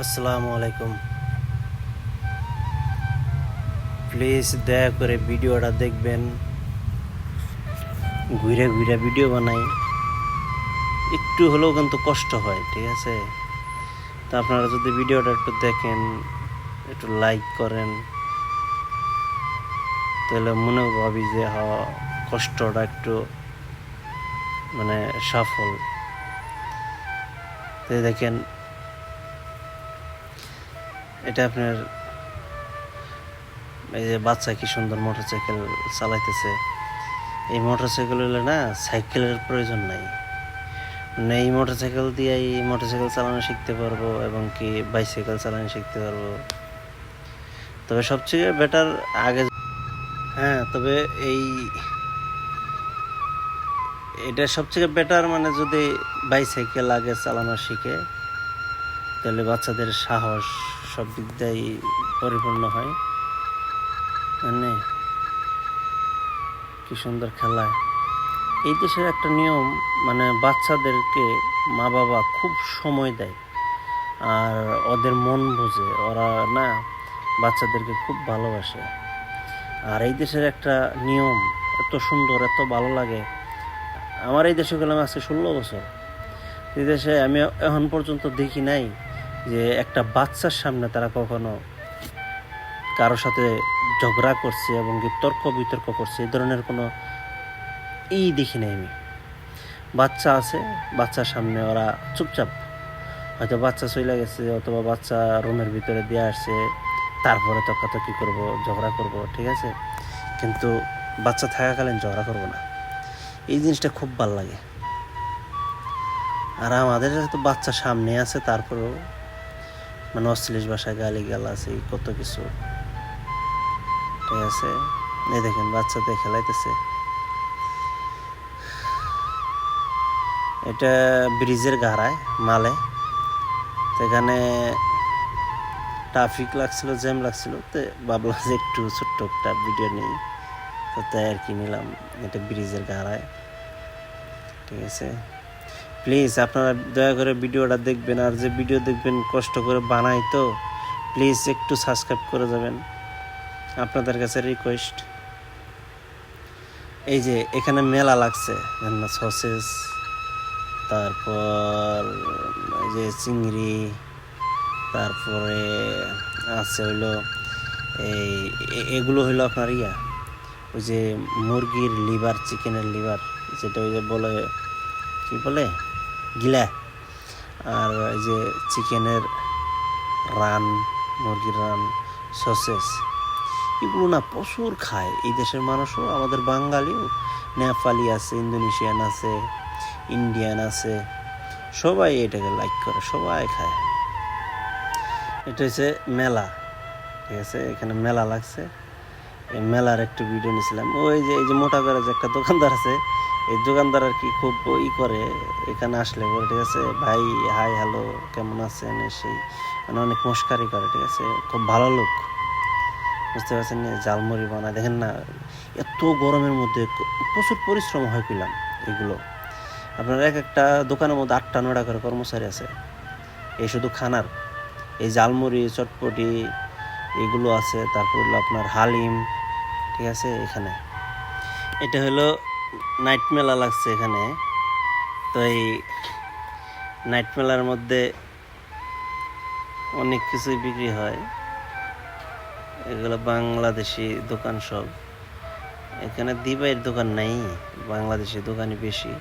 আসসালামু আলাইকুম। প্লিজ দয়া করে ভিডিওটা দেখবেন। ঘুরে ঘুরে ভিডিও বানাই। একটু হলেও কিন্তু কষ্ট হয়, ঠিক আছে? তো আপনারা যদি ভিডিওটা একটু দেখেন, একটু লাইক করেন, তাহলে মনে ভাবি যে হ কষ্টটা একটু মানে সফল। তো দেখেন এটা আপনার, এই যে বাচ্চা কি সুন্দর মোটরসাইকেল চালাইতেছে। এই মোটরসাইকেল হলে না, সাইকেলের প্রয়োজন নাই। মানে এই মোটরসাইকেল দিয়ে এই মোটরসাইকেল চালানো শিখতে পারব এবং কি বাইসাইকেল চালানো শিখতে পারব। তবে সবচেয়ে বেটার আগে হ্যাঁ তবে এই এটা সবচেয়ে বেটার মানে যদি বাইসাইকেল আগে চালানো শিখে, তাহলে বাচ্চাদের সাহস সব দিয়েই পরিপূর্ণ হয়। মানে কি সুন্দর খেলায় এই দেশের একটা নিয়ম মানে বাচ্চাদেরকে মা বাবা খুব সময় দেয়। আর ওদের মন বোঝে। ওরা না বাচ্চাদেরকে খুব ভালোবাসে। আর এই দেশের একটা নিয়ম, এত সুন্দর, এত ভালো লাগে। আমার এই দেশে গেলাম আজকে ষোলো বছর। এই দেশে আমি এখন পর্যন্ত দেখি নাই। যে একটা বাচ্চার সামনে তারা কখনো কারোর সাথে ঝগড়া করছে এবং তর্ক বিতর্ক করছে এই ধরনের কোনো ই দেখি নাই আমি। বাচ্চা আছে, বাচ্চার সামনে ওরা চুপচাপ। হয়তো বাচ্চা চলে গেছে, অথবা বাচ্চা রুমের ভিতরে দিয়ে আসছে, তারপরে তর্কাতর্কি করব, ঝগড়া করব, ঠিক আছে? কিন্তু বাচ্চা থাকাকালীন ঝগড়া করব না। এই জিনিসটা খুব ভালো লাগে। আর আমাদের তো বাচ্চা সামনে আছে, তারপরেও মানে অশ্লীল ভাষায় গালি গাল আছে এই কত কিছু। ঠিক আছে? এই দেখেন বাচ্চাদের খেলাইতেছে। এটা ব্রিজের গাড়ায়, মালে। তো এখানে ট্রাফিক লাগছিল, জ্যাম লাগছিল, তো ভাবলাম যে একটু ছোট্ট একটা ভিডিও নেই। তো তাই আর কি নিলাম, এটা ব্রিজের গাড়ায়। ঠিক আছে? প্লিজ আপনারা দয়া করে ভিডিওটা দেখবেন, আর যে ভিডিও দেখবেন কষ্ট করে বানাই তো প্লিজ একটু সাবস্ক্রাইব করে যাবেন। আপনাদের কাছে রিকোয়েস্ট এই যে, এখানে মেলা লাগছে সসেস তারপর যে চিংড়ি, তারপরে আছে হইল এই এগুলো হইল আপনার ইয়া, ওই যে মুরগির লিভার চিকেনের লিভার যেটা ওই যে বলে, কি বলে? গিলা। আর এই যে চিকেনের রান, মুরগির রান, সসেস, এগুলো না প্রচুর খায়। এই দেশের মানুষও, আমাদের বাঙালিও, নেপালি আছে, ইন্দোনেশিয়ান আছে, ইন্ডিয়ান আছে, সবাই এটাকে লাইক করে, সবাই খায়। এটা হচ্ছে মেলা, ঠিক আছে? এখানে মেলা লাগছে। মেলার একটু ভিডিও নিয়েছিলাম। ওই যে, এই যে মোটা করে যে একটা দোকানদার আছে, এই দোকানদার আর কি খুব ই করে, এখানে আসলে বলে, ঠিক আছে, ভাই হাই হ্যালো কেমন আছেন? সেই মানে অনেক মস্কারি করে, ঠিক আছে? খুব ভালো লোক। বুঝতে পারছেন জালমুড়ি বানায়। দেখেন না, এত গরমের মধ্যে প্রচুর পরিশ্রম হয় পেলাম এগুলো। আপনার এক একটা দোকানের মধ্যে আটটা নটা করে কর্মচারী আছে। এই শুধু খানার। এই জালমুড়ি চটপটি, এগুলো আছে। তারপর হলো আপনার হালিম ঠিক আছে, এখানে। এটা হলো নাইট মেলা লাগছে এখানে। তো এই নাইট মেলার মধ্যে অনেক কিছুই বিক্রি হয়। এগুলো বাংলাদেশি দোকান সব। এখানে দিবাইয়ের দোকান নাই, বাংলাদেশি দোকানই বেশি।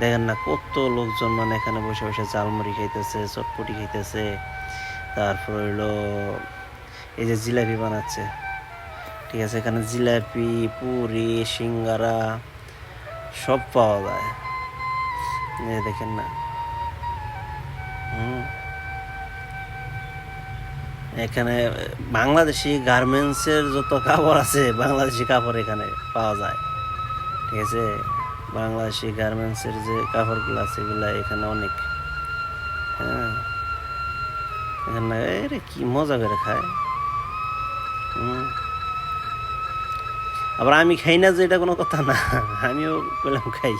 দেখেন না কত লোকজন মানে এখানে বসে বসে জালমুড়ি খাইতেছে, চটপটি খাইতেছে। তারপর হইল এই যে জিলাপি বানাচ্ছে। ঠিক আছে, এখানে জিলাপি, পুরি, সিঙ্গারা সব পাওয়া যায়। দেখেন না। এখানে বাংলাদেশি গার্মেন্টসের যত কাপড় আছে, বাংলাদেশি কাপড় এখানে পাওয়া যায়। ঠিক আছে, বাংলাদেশি গার্মেন্টসের যে কাপড়গুলো আছে, এগুলো এখানে অনেক। হ্যাঁ। এখানে কি মজা করে খায়। হুম। আবার আমি খাই না যে এটা কোনো কথা না আমিও করলাম খাই।